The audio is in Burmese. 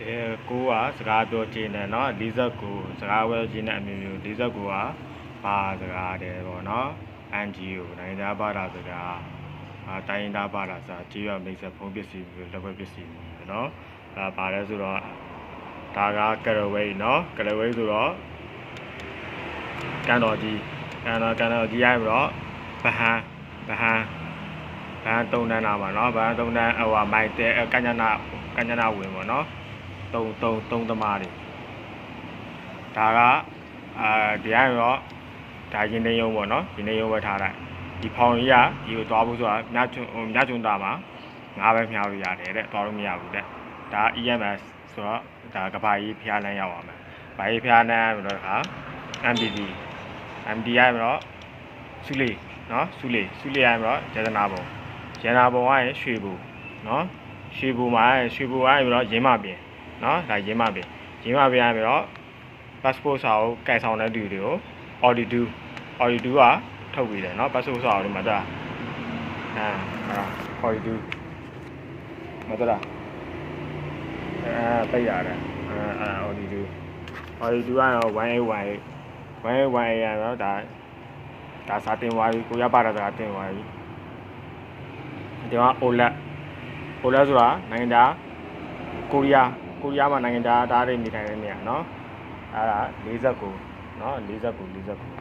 လေကိုကစကားပြောခြင်းတယ်เนาะ49စကားပြောခြင်းတဲ့အမျိုးမျိုး49ကဘာစကားတယ်ပေါ့เนาะ NGO နိုင်ငံသားဘာသာစကားအာတိုင်းရင်းသားဘာသာစာကြေးရမိတ်ဆက်ဖုံးပစ္စည်းမျိုးလက်ဝဲပစ္စည်းမျိုးเนาะဒါဘာလဲဆိုတော့ဒါကကရဝေးเนาะကရဝေးဆိုတော့ကန်တော်ကြီးကန်တော်ကန်တော်ကြီးရပြီးတော့ဗဟန်းဗဟန်းဗဟန်းတုံတန်းတာပါเนาะဗဟန်းတုံတန်းဟိုဟာမိုက်တဲ့ကညနာကညနာဝင်ပေါ့เนาะ တုံတုံတုံသမားတွေဒါကအာတရားရောဒါရင်နေရုံပေါ့နော်ရင်နေရုံပဲထားလိုက်ဒီဖောင်ကြီးကဒီကိုသွားဖို့ဆိုတာမြချုံမြချုံတာမှာငါးပဲမြောက်လို့ရတယ်တဲ့သွားလို့မရဘူးတဲ့ဒါ EMS ဆိုတော့ဒါကဘာကြီးဖျားလန်းရောက်ပါမယ်ဘာကြီးဖျားလန်းပြီးတော့ခါ MDD MD ရပြီးတော့စုလေးနော်စုလေးစုလေးရပြီးတော့ရတနာပုံရတနာပုံကရင်ရွှေဘူနော်ရွှေဘူမှာရွှေဘူကပြီးတော့ရင်းမပြင် နော်ဒါရင်းမပေးရင်းမပေးရပြီးတော့ passport စာကိုကင်ဆောင်တဲ့သူတွေကို audit do audit do ကထုတ်ပေးတယ်နော် passport စာကိုဒီမှာဒါအာအာ audit do မတလားအဲပိတ်ရတယ်အာအာ audit do audit do ကတော့181 181ရတော့ဒါဒါစာတင်သွားပြီကိုရပါတာစာတင်သွားပြီဒီမှာ OLED OLED ဆိုတာနိုင်ငံသားကိုရီးယား ကိုရီးယားမှာနိုင်ငံသားသားတွေနေထိုင်တဲ့နေရာเนาะအဲ့ဒါ49เนาะ49 49